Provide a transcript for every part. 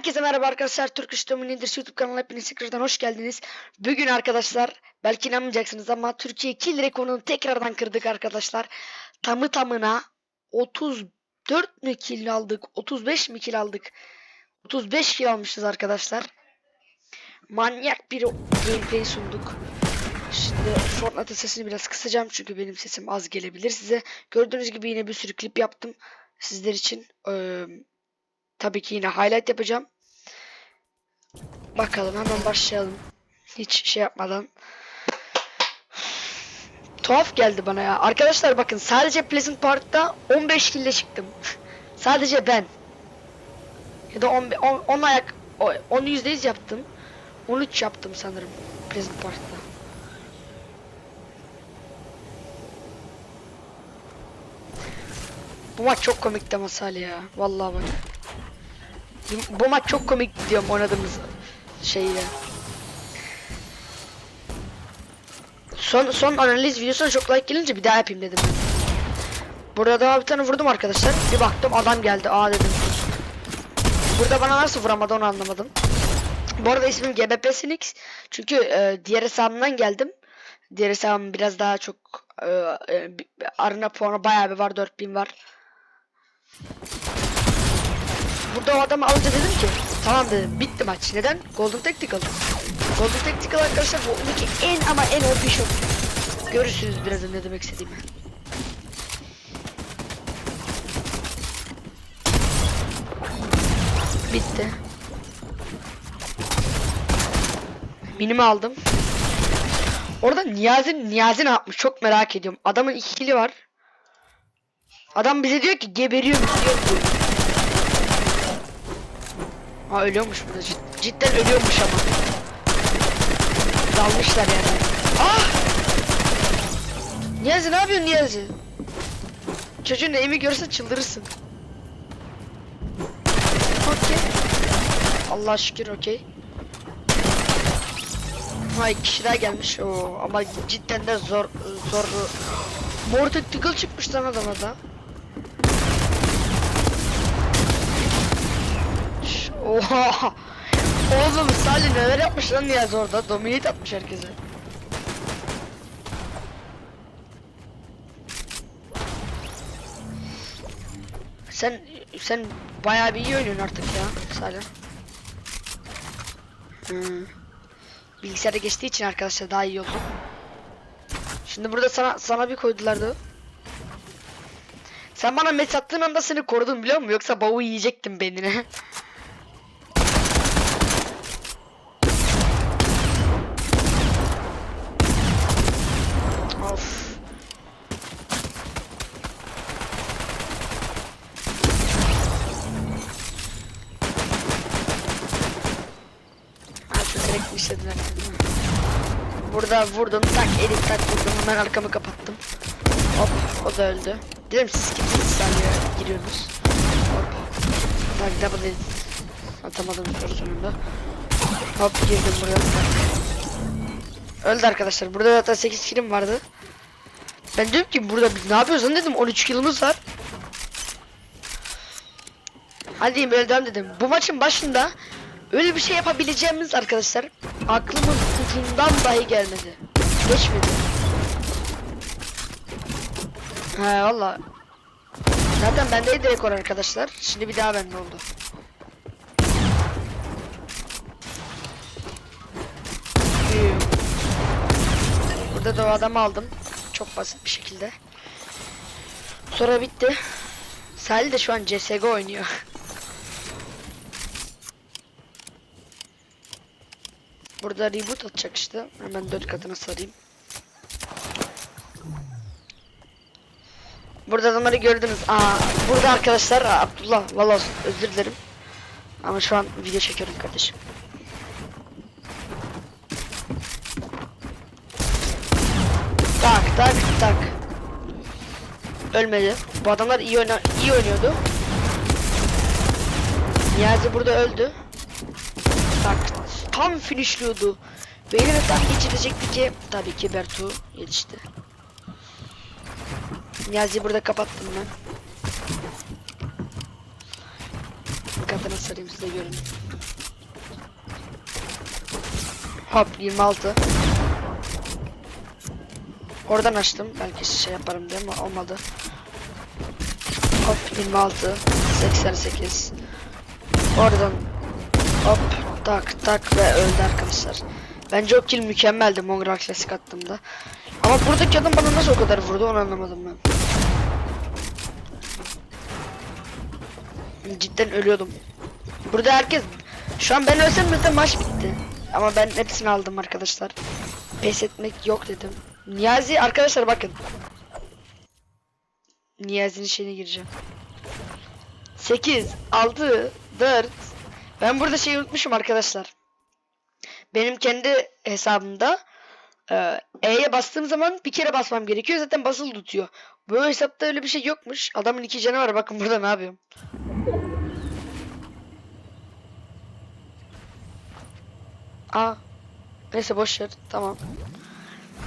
Herkese merhaba arkadaşlar. Türk İş Dominators YouTube kanalına hepiniz tekrardan hoş geldiniz. Bugün arkadaşlar belki inanmayacaksınız ama Türkiye kill rekorunu tekrardan kırdık arkadaşlar. Tamı tamına 34 mü kill aldık? 35 mi kill aldık? 35 kill almışız arkadaşlar. Manyak bir gameplay sunduk. Şimdi Fortnite'ın sesini biraz kısacağım çünkü benim sesim az gelebilir size. Gördüğünüz gibi yine bir sürü klip yaptım sizler için. Ee, tabii ki yine highlight yapacağım. Bakalım hemen başlayalım. Hiç şey yapmadan. Tuhaf geldi bana ya. Arkadaşlar bakın sadece Pleasant Park'ta 15 kille çıktım. sadece ben. Ya da 10, 10, 10 ayak 10 yüzdeyiz yaptım. 13 yaptım sanırım Pleasant Park'ta. Bu maç çok komikti ama Salih ya. Vallahi bak. Bu maç çok komik diyorum oynadığımız şeyle. Son son analiz videosuna çok like gelince bir daha yapayım dedim. Burada daha bir tane vurdum arkadaşlar. Bir baktım adam geldi. Aa dedim. Burada bana nasıl vuramadı onu anlamadım. Bu arada ismim GBP Sinix. Çünkü e, diğer hesabımdan geldim. Diğer hesabım biraz daha çok e, e, arena puanı bayağı bir var 4000 var. Burada o adamı alınca dedim ki tamam dedim bitti maç. Neden? Golden Tactical. Golden Tactical arkadaşlar bu oyundaki en ama en OP shot. Görürsünüz birazdan ne demek istediğimi. Bitti. Minimi aldım. Orada Niyazi Niyazi ne yapmış çok merak ediyorum. Adamın iki kili var. Adam bize diyor ki geberiyorum diyor. Ha ölüyormuş burada cid- cidden ölüyormuş ama. Dalmışlar yani. Ah! Niyazi ne yapıyorsun Niyazi? Çocuğun eğimi görse çıldırırsın. Okey. Allah şükür okey. Ha iki kişi daha gelmiş. Oo, ama cidden de zor zor. Mor tactical çıkmış lan adama da. Oha. Oğlum Salih neler yapmış lan Niyazi orada? Dominate atmış herkese. Sen sen bayağı bir iyi oynuyorsun artık ya Salih. Hmm. Bilgisayara geçtiği için arkadaşlar daha iyi oldu. Şimdi burada sana sana bir koydulardı. Sen bana mesaj attığın anda seni korudum biliyor musun? Yoksa bavu yiyecektim beynine. of. Ha şu direkt işlediler. Burada vurdum tak elim tak vurdum hemen arkamı kapattım. Hop o da öldü. Dedim siz kimsiniz saniye giriyorsunuz. Hop. Tak double edit. Atamadım soru sonunda. Hop girdim buraya. Öldü arkadaşlar. Burada zaten 8 kilim vardı. Ben diyorum ki burada biz ne yapıyoruz lan dedim 13 kilimiz var. Hadi diyeyim öldüm dedim. Bu maçın başında öyle bir şey yapabileceğimiz arkadaşlar aklımın ucundan dahi gelmedi. Geçmedi. He valla. Zaten bendeydi rekor arkadaşlar. Şimdi bir daha bende oldu. Burada da o adamı aldım. Çok basit bir şekilde. Sonra bitti. Salih de şu an CSGO oynuyor. Burada reboot atacak işte. Hemen dört katına sarayım. Burada adamları gördünüz. Aa, burada arkadaşlar Abdullah vallahi özür dilerim. Ama şu an video çekiyorum kardeşim. Tak tak tak. Ölmedi. Bu adamlar iyi oyna iyi oynuyordu. Niyazi burada öldü. Tam finishliyordu. Ve tam geçirecekti ki tabii ki Bertu yetişti. Niyazi burada kapattım ben. katına sarayım size görün. Hop 26. Oradan açtım. Belki şey yaparım diye ama olmadı. Hop 26. 88. Oradan hop tak tak ve öldü arkadaşlar. Bence o kill mükemmeldi Mongrel klasik attığımda. Ama buradaki adam bana nasıl o kadar vurdu onu anlamadım ben. Cidden ölüyordum. Burada herkes şu an ben ölsem zaten maç bitti. Ama ben hepsini aldım arkadaşlar. Pes etmek yok dedim. Niyazi arkadaşlar bakın. Niyazi'nin şeyine gireceğim. 8 6 4 Ben burada şey unutmuşum arkadaşlar. Benim kendi hesabımda e, E'ye bastığım zaman bir kere basmam gerekiyor. Zaten basılı tutuyor. Bu hesapta öyle bir şey yokmuş. Adamın iki canı var. Bakın burada ne yapıyorum. Aa. Neyse boş ver. Tamam.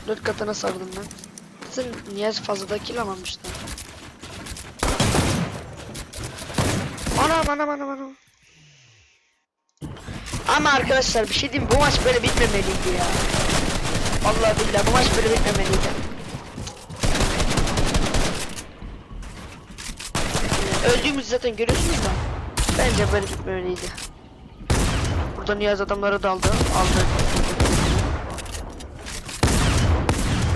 Dört katına sardım ben. Sen niye fazla kill almamıştın? Anam anam anam anam. Ama arkadaşlar bir şey diyeyim bu maç böyle bitmemeliydi ya. Vallahi billahi bu maç böyle bitmemeliydi. Öldüğümüzü zaten görüyorsunuz da. Bence böyle bitmemeliydi. Burada Niyaz adamları daldı. Aldı.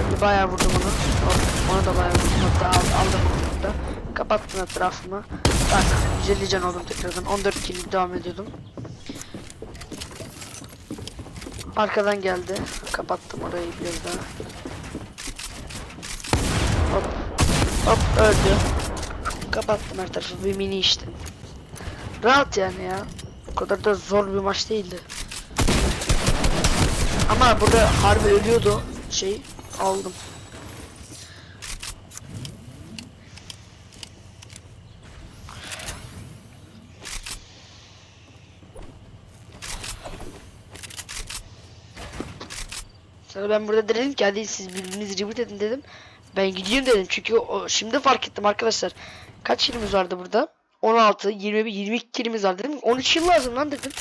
Şimdi bayağı vurdum onu. O- Ona da bayağı vurdum. Hatta aldı, aldım onu. Kapattım etrafımı. Tak. 150 can oldum tekrardan. 14 kill devam ediyordum. Arkadan geldi. Kapattım orayı biraz daha. Hop. Hop öldü. Kapattım her tarafı. Bir mini işte. Rahat yani ya. O kadar da zor bir maç değildi. Ama burada harbi ölüyordu. Şey aldım. Sonra ben burada dedim ki hadi siz birbirinizi reboot edin dedim. Ben gidiyorum dedim çünkü o, şimdi fark ettim arkadaşlar. Kaç yılımız vardı burada? 16, 21, 22 kilimiz var dedim. 13 yıl lazım lan dedim.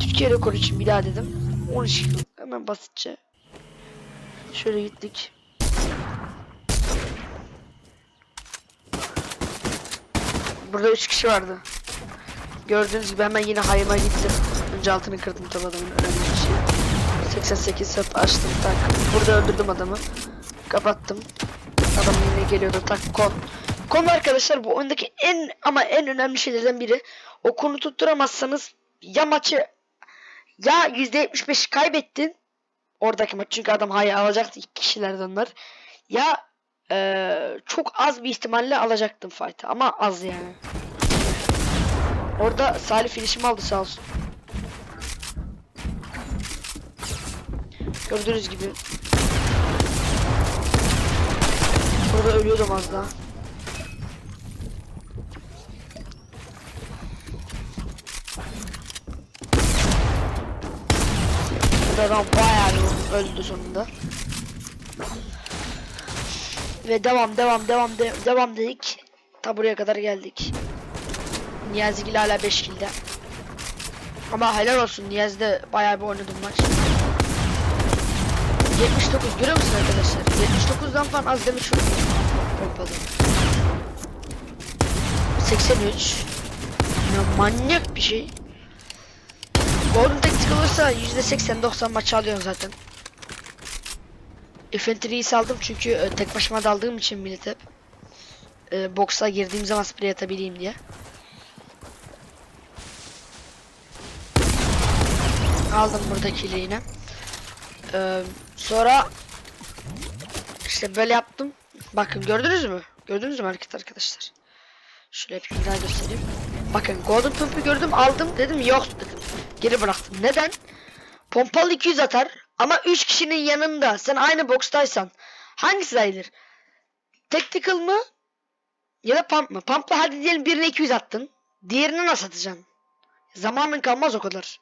Türkiye rekoru için bir daha dedim. 13 yıl. Hemen basitçe. Şöyle gittik. Burada 3 kişi vardı. Gördüğünüz gibi hemen yine hayıma gittim. Önce altını kırdım tabi adamın önemli bir şey. 88 hop açtım tak. Burada öldürdüm adamı. Kapattım. Adam yine geliyordu tak kon. Konu arkadaşlar bu oyundaki en ama en önemli şeylerden biri. O konu tutturamazsanız ya maçı ya %75 kaybettin oradaki maç çünkü adam hayır alacaktı iki kişilerden onlar. Ya eee, çok az bir ihtimalle alacaktım fight'ı ama az yani. Orada Salih finishimi aldı sağ olsun. Gördüğünüz gibi. Burada ölüyordum az daha. Burada adam bayağı öldü sonunda. Ve devam devam devam de- devam dedik. Ta buraya kadar geldik. Niyazigil hala 5 kilde. Ama helal olsun Niyazi de bayağı bir oynadım maç. 79 görüyor musun arkadaşlar? 79'dan falan az demiş vurdum. Pompalı. 83. Ya manyak bir şey. Golden Tactical olursa %80-90 maç alıyorsun zaten. Infantry'yi saldım çünkü e, tek başıma daldığım için millet hep. E, boksa girdiğim zaman spray atabileyim diye. Aldım buradaki yine. Ee, sonra işte böyle yaptım. Bakın gördünüz mü? Gördünüz mü hareket arkadaşlar? Şöyle bir daha göstereyim. Bakın golden pump'u gördüm aldım dedim yok dedim. Geri bıraktım. Neden? Pompalı 200 atar ama 3 kişinin yanında sen aynı bokstaysan hangisi sayılır? Tactical mı? Ya da pump mı? Pump'la hadi diyelim birine 200 attın. Diğerini nasıl atacaksın? Zamanın kalmaz o kadar.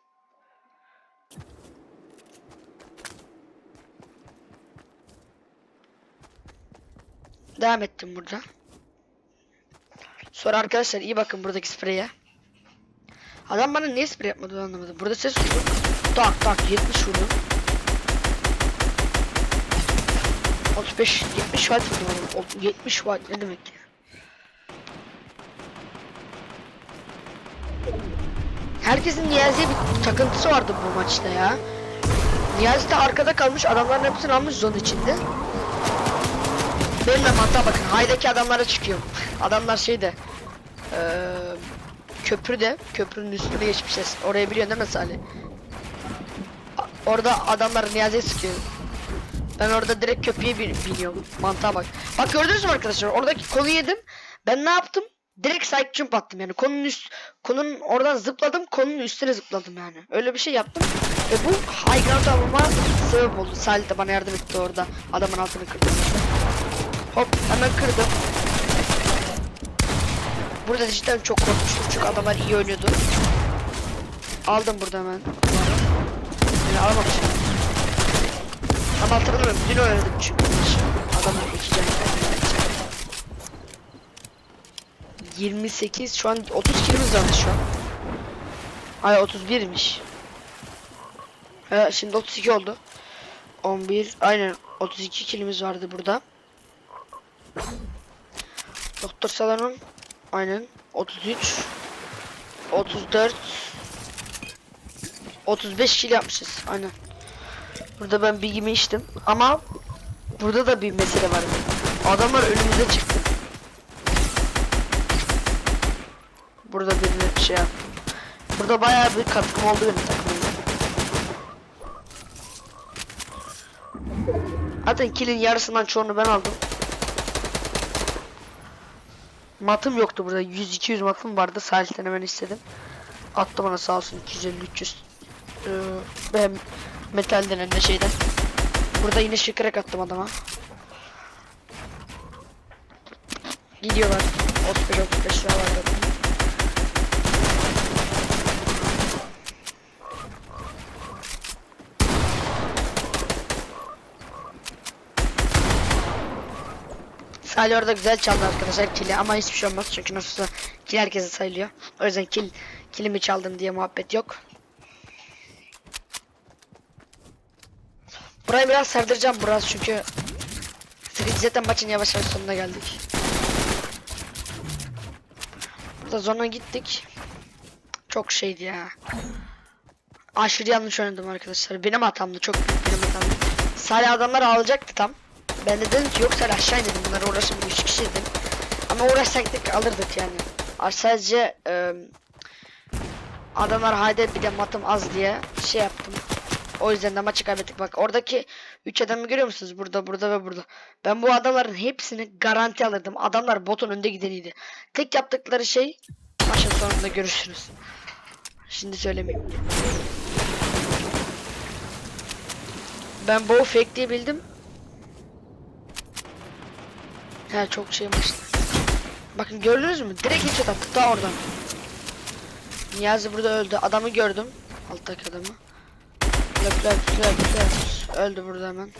Devam ettim burada. Sonra arkadaşlar iyi bakın buradaki spreye. Adam bana niye sprey yapmadı anlamadım. Burada ses duydum. Tak tak 70 vurdum. 35 70 watt. O- 70 watt ne demek ya? Herkesin Niyazi'ye bir takıntısı vardı bu maçta ya. Niyazi de arkada kalmış adamların hepsini almış zon içinde. Benim de mantığa bakın. Haydaki adamlara çıkıyorum. Adamlar şeyde. Eee köprüde. Köprünün üstüne geçmişler. Orayı biliyorsun değil mi Salih? Orada adamlar Niyazi'ye sıkıyor. Ben orada direkt köprüye bin- biniyorum. Mantığa bak. Bak gördünüz mü arkadaşlar? Oradaki konu yedim. Ben ne yaptım? Direkt side jump attım yani. Konunun üst konunun oradan zıpladım. Konunun üstüne zıpladım yani. Öyle bir şey yaptım. Ve bu high ground almama sebep oldu. Salih de bana yardım etti orada. Adamın altını kırdım. Hop hemen kırdım. Burada cidden çok korkmuştum çünkü adamlar iyi oynuyordu. Aldım burada hemen. Yani alamamışım. Ama hatırlamıyorum. Dün oynadım çünkü. Adamlar iki can kaybettiler. 28 şu an 30 kilimiz vardı şu an. Ay 31'miş. He şimdi 32 oldu. 11 aynen 32 kilimiz vardı burada. Doktor salonum aynen 33 34 35 kilo yapmışız aynen. Burada ben bilgimi içtim ama burada da bir mesele var. Adamlar önümüze çıktı. Burada birini şey yaptım. Burada bayağı bir katkım oldu benim takımıma. Zaten killin yarısından çoğunu ben aldım. Matım yoktu burada. 100-200 matım vardı. Salih'ten hemen istedim. Attı bana sağ olsun 250-300. Ee, ve metal denen de şeyden. Burada yine şıkırak attım adama. Gidiyorlar. 35-35 lira var zaten. Salih orada güzel çaldı arkadaşlar kili ama hiçbir şey olmaz çünkü nasılsa kill herkese sayılıyor. O yüzden kill kilimi çaldım diye muhabbet yok. Burayı biraz sardıracağım biraz çünkü zaten maçın yavaş yavaş sonuna geldik. Burada zona gittik. Çok şeydi ya. Aşırı yanlış oynadım arkadaşlar. Benim hatamdı. Çok benim hatamdı. Salih adamlar alacaktı tam. Ben de dedim ki yok Salih aşağı dedim. Bunları uğraşın bu 3 kişi dedim. Ama uğraşsaktık alırdık yani. Ar- Sadece e, adamlar haydi bir de matım az diye şey yaptım. O yüzden de maçı kaybettik. Bak oradaki 3 adamı görüyor musunuz? Burada, burada ve burada. Ben bu adamların hepsini garanti alırdım. Adamlar botun önde gideniydi. Tek yaptıkları şey maçın sonunda görüşürüz. Şimdi söylemeyeyim. Ben bow fake diye bildim. He çok şey maçtı. Bakın gördünüz mü? Direkt headshot attık daha oradan. Niyazi burada öldü. Adamı gördüm. Alttaki adamı. Löp löp löp löp. Öldü burada hemen.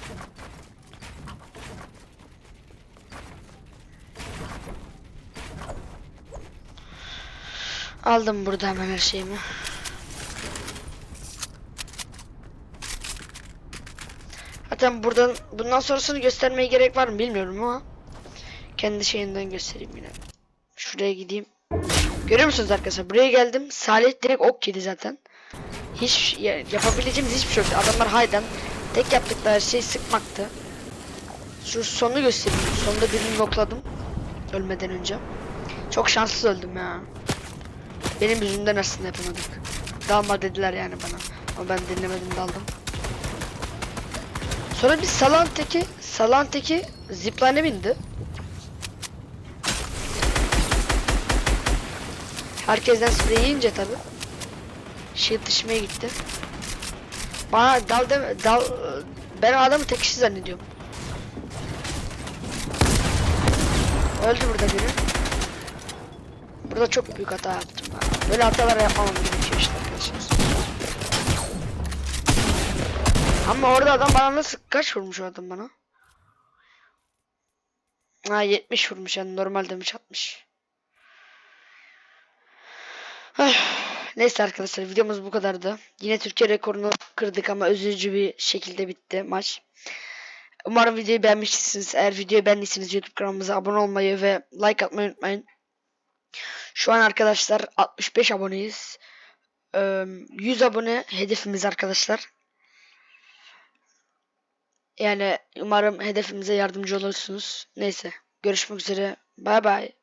Aldım burada hemen her şeyimi. Zaten buradan bundan sonrasını göstermeye gerek var mı bilmiyorum ama kendi şeyinden göstereyim yine. Şuraya gideyim. Görüyor musunuz arkadaşlar? Buraya geldim. Salih direkt ok yedi zaten. Hiç ya- yapabileceğimiz hiçbir şey yoktu. Adamlar haydan tek yaptıkları şey sıkmaktı. Şu sonu göstereyim. Sonunda birini nokladım. Ölmeden önce. Çok şanssız öldüm ya. Benim yüzümden aslında yapamadık. Dalma dediler yani bana. Ama ben dinlemedim daldım. Sonra bir salan teki, salan teki zipline'e bindi. Herkesten sprey yiyince tabi. Shield düşmeye gitti. Bana dal deme, dal, ben adamı tek kişi zannediyorum. Öldü burada biri. Burada çok büyük hata yaptım ben. Böyle hatalar yapmamam gerekiyor işte arkadaşlar. Ama orada adam bana nasıl kaç vurmuş o adam bana? Ha 70 vurmuş yani normal demiş 60. Neyse arkadaşlar videomuz bu kadardı. Yine Türkiye rekorunu kırdık ama üzücü bir şekilde bitti maç. Umarım videoyu beğenmişsiniz. Eğer videoyu beğendiyseniz YouTube kanalımıza abone olmayı ve like atmayı unutmayın. Şu an arkadaşlar 65 aboneyiz. Ee, 100 abone hedefimiz arkadaşlar. Yani umarım hedefimize yardımcı olursunuz. Neyse görüşmek üzere. Bay bay.